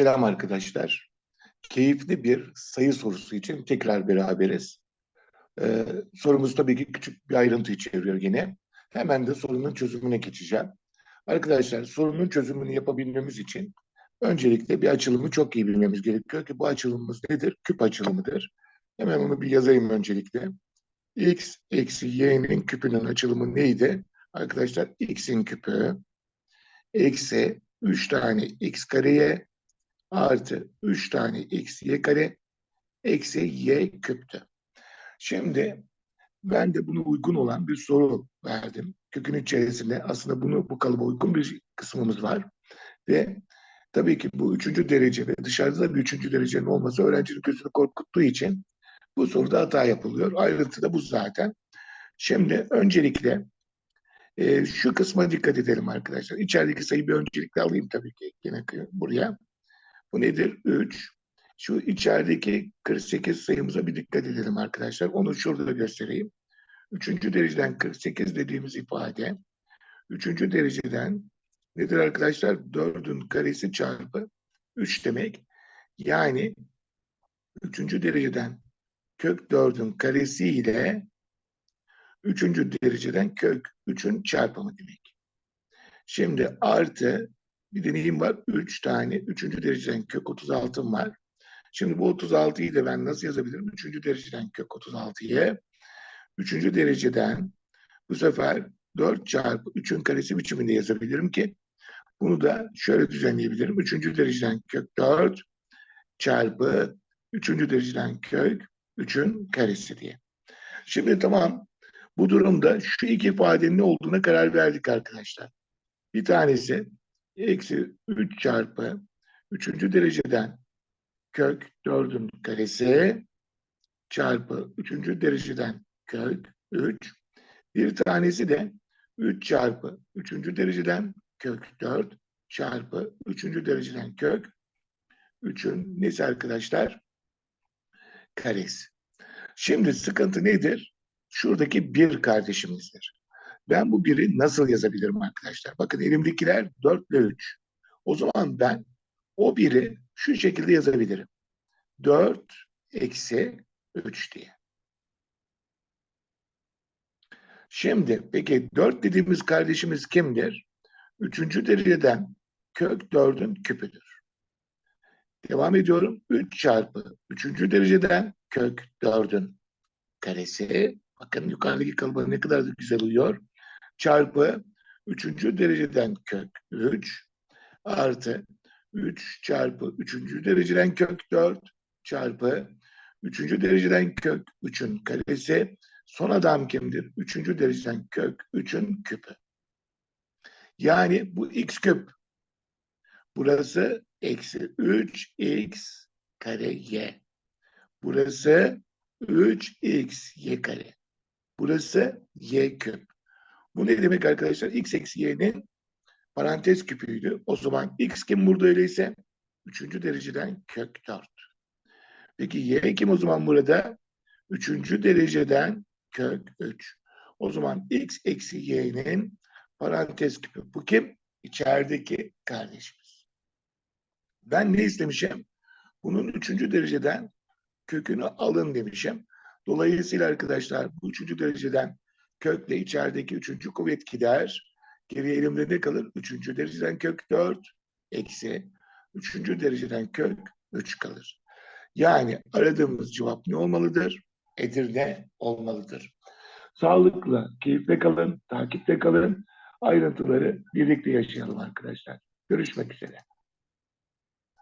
Selam arkadaşlar. Keyifli bir sayı sorusu için tekrar beraberiz. Ee, sorumuz tabii ki küçük bir ayrıntı içeriyor yine. Hemen de sorunun çözümüne geçeceğim. Arkadaşlar sorunun çözümünü yapabilmemiz için öncelikle bir açılımı çok iyi bilmemiz gerekiyor ki bu açılımımız nedir? Küp açılımıdır. Hemen onu bir yazayım öncelikle. x eksi y'nin küpünün açılımı neydi? Arkadaşlar x'in küpü eksi 3 tane x kareye artı 3 tane x y kare eksi y küptü. Şimdi ben de buna uygun olan bir soru verdim. Kökün içerisinde aslında bunu bu kalıba uygun bir kısmımız var. Ve tabii ki bu üçüncü derece ve dışarıda da bir üçüncü derecenin olması öğrencinin gözünü korkuttuğu için bu soruda hata yapılıyor. Ayrıntı da bu zaten. Şimdi öncelikle e, şu kısma dikkat edelim arkadaşlar. İçerideki sayıyı bir öncelikle alayım tabii ki yine buraya. Bu nedir? 3. Şu içerideki 48 sayımıza bir dikkat edelim arkadaşlar. Onu şurada göstereyim. Üçüncü dereceden 48 dediğimiz ifade üçüncü dereceden nedir arkadaşlar? 4'ün karesi çarpı 3 demek. Yani üçüncü dereceden kök 4'ün karesi ile üçüncü dereceden kök 3'ün çarpımı demek. Şimdi artı bir deneyim var. 3 tane üçüncü dereceden kök 36'm var. Şimdi bu 36'yı da ben nasıl yazabilirim? Üçüncü dereceden kök 36'yı. Üçüncü dereceden bu sefer 4 çarpı 3'ün karesi biçiminde yazabilirim ki bunu da şöyle düzenleyebilirim. Üçüncü dereceden kök 4 çarpı üçüncü dereceden kök 3'ün karesi diye. Şimdi tamam bu durumda şu iki ifadenin ne olduğuna karar verdik arkadaşlar. Bir tanesi eksi 3 çarpı 3. dereceden kök 4'ün karesi çarpı 3. dereceden kök 3. Bir tanesi de 3 çarpı 3. dereceden kök 4 çarpı 3. dereceden kök 3'ün nesi arkadaşlar? Karesi. Şimdi sıkıntı nedir? Şuradaki bir kardeşimizdir. Ben bu biri nasıl yazabilirim arkadaşlar? Bakın elimdekiler 4 ile 3. O zaman ben o biri şu şekilde yazabilirim. 4 eksi 3 diye. Şimdi peki 4 dediğimiz kardeşimiz kimdir? Üçüncü dereceden kök 4'ün küpüdür. Devam ediyorum. 3 çarpı üçüncü dereceden kök 4'ün karesi. Bakın yukarıdaki kalıba ne kadar güzel uyuyor çarpı üçüncü dereceden kök 3 artı 3 çarpı üçüncü dereceden kök 4 çarpı üçüncü dereceden kök 3'ün karesi son adam kimdir? Üçüncü dereceden kök 3'ün küpü. Yani bu x küp. Burası eksi 3x kare y. Burası 3x y kare. Burası y küp. Bu ne demek arkadaşlar? x eksi y'nin parantez küpüydü. O zaman x kim burada öyleyse? Üçüncü dereceden kök 4. Peki y kim o zaman burada? Üçüncü dereceden kök 3. O zaman x eksi y'nin parantez küpü. Bu kim? İçerideki kardeşimiz. Ben ne istemişim? Bunun üçüncü dereceden kökünü alın demişim. Dolayısıyla arkadaşlar bu üçüncü dereceden kökle içerideki üçüncü kuvvet gider. Geriye elimde ne kalır? Üçüncü dereceden kök 4 eksi üçüncü dereceden kök 3 kalır. Yani aradığımız cevap ne olmalıdır? Edirne olmalıdır. Sağlıkla, keyifle kalın, takipte kalın. Ayrıntıları birlikte yaşayalım arkadaşlar. Görüşmek üzere.